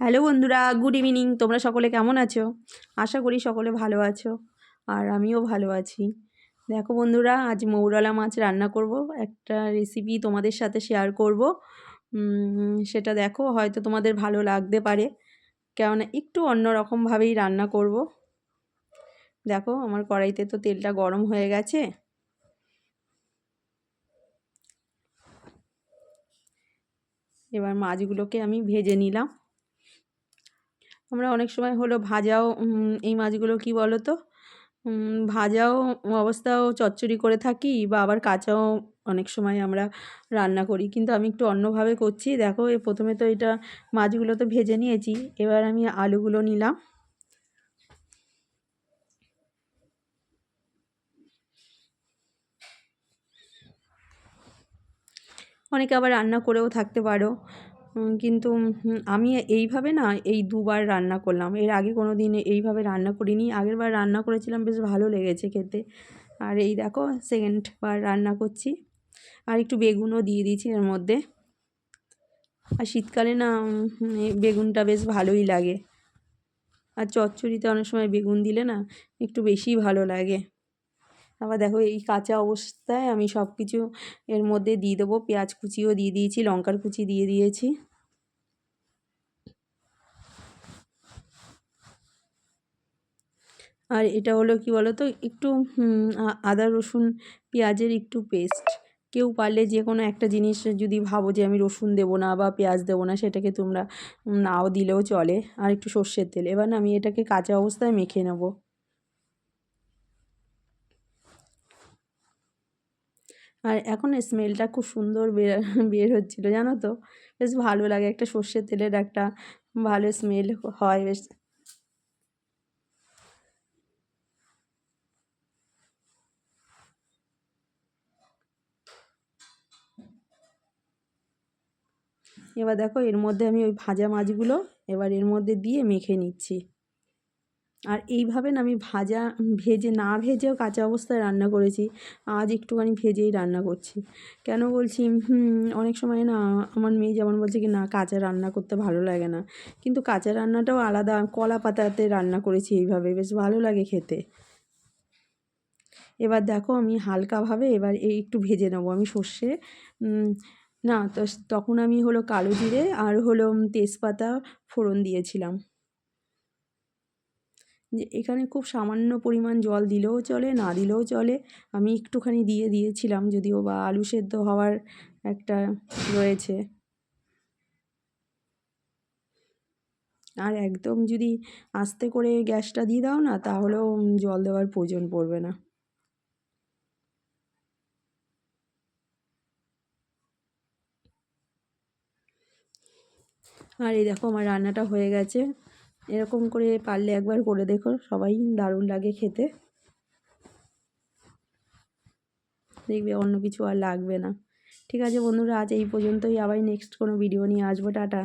Hello বন্ধুরা, good evening. তোমরা সকলে কেমন আছো? আশা করি সকলে ভালো আছো আর আমিও ভালো আছি। দেখো বন্ধুরা, আজ মৌরলা মাছ রান্না করব। একটা রেসিপি তোমাদের সাথে শেয়ার করব। সেটা দেখো, হয়তো তোমাদের ভালো লাগতে পারে। কেননা একটু অন্যরকমভাবেই রান্না করব। দেখো, আমার কড়াইতে তো তেলটা গরম হয়ে গেছে। এবার মাছগুলোকে আমি ভেজে নিলাম। আমরা অনেক সময় হলো ভাজাও এই মাছগুলো কি বলো তো ভাজাও অবস্থাও চচ্চড়ি করে থাকি বা আবার কাঁচাও অনেক সময় আমরা রান্না করি। কিন্তু আমি একটু অন্যভাবে করছি। দেখো, এ প্রথমে তো এটা মাছগুলো তো ভেজে নিয়েছি। এবার আমি আলুগুলো নিলাম। অনেকে আবার রান্না করেও থাকতে পারো। কিন্তু আমি এইভাবে না এই দুবার রান্না করলাম। এর আগে কোনো দিন এইভাবে রান্না করিনি। আগের বার রান্না করেছিলাম, বেশ ভালো লেগেছে খেতে। আর এই দেখো সেকেন্ড বার রান্না করছি। আর একটু বেগুনও দিয়ে দিয়েছি এর মধ্যে। আর শীতকালে না বেগুনটা বেশ ভালোই লাগে। আর চচ্চড়িতে অনেক সময় বেগুন দিলে না, একটু বেশিই ভালো লাগে। আবার দেখো এই কাঁচা অবস্থায় আমি সব কিছু এর মধ্যে দিয়ে দেবো। পেঁয়াজ কুচিও দিয়ে দিয়েছি, লঙ্কার কুচি দিয়ে দিয়েছি। আর এটা হলো কি বলো তো একটু আদা, রসুন, পেঁয়াজের একটু পেস্ট কেউ পারলে যে কোনো একটা জিনিস যদি ভাবো যে আমি রসুন দেবো না বা পেঁয়াজ দেবো না, সেটাকে তোমরা নাও দিলেও চলে। আর একটু সর্ষের তেল। এবার আমি এটাকে কাঁচা অবস্থায় মেখে নেব। আর এখন স্মেলটা খুব সুন্দর বের হচ্ছিল, জানো তো? বেশ ভালো লাগে, একটা সর্ষের তেলের একটা ভালো স্মেল হয়, বেশ। এবার দেখো, এর মধ্যে আমি ওই ভাজা মাছগুলো এবার এর মধ্যে দিয়ে মেখে নিচ্ছি। আর এইভাবে না আমি ভাজা, ভেজে, না ভেজেও কাঁচা অবস্থায় রান্না করেছি। আজ একটুখানি ভেজেই রান্না করছি। কেন বলছি? অনেক সময় না আমার মেয়ে যেমন বলছে কি, না, কাঁচা রান্না করতে ভালো লাগে না। কিন্তু কাঁচা রান্নাটাও আলাদা, কলা পাতাতে রান্না করেছি এইভাবে, বেশ ভালো লাগে খেতে। এবার দেখো আমি হালকাভাবে এবার এই একটু ভেজে নেব আমি সর্ষে। না, তো তখন আমি হলো কালো জিরে আর হলো তেজপাতা ফোড়ন দিয়েছিলাম। এখানে খুব সামান্য পরিমাণ জল দিলেও চলে, না দিলেও চলে। আমি একটুখানি দিয়ে দিয়েছিলাম যদিও বা আলু সেদ্ধ হওয়ার একটা রয়েছে। আর একদম যদি আস্তে করে গ্যাসটা দিয়ে দাও না, তাহলেও জল দেওয়ার প্রয়োজন পড়বে না। আর এই দেখো আমার রান্নাটা হয়ে গেছে। এরকম করে পারলে একবার করে দেখো, সবাই দারুণ লাগে খেতে। দেখবে অন্য কিছু আর লাগবে না। ঠিক আছে বন্ধুরা, আজ এই পর্যন্তই। আবার নেক্সট কোনো ভিডিও নিয়ে আসব, টাটা।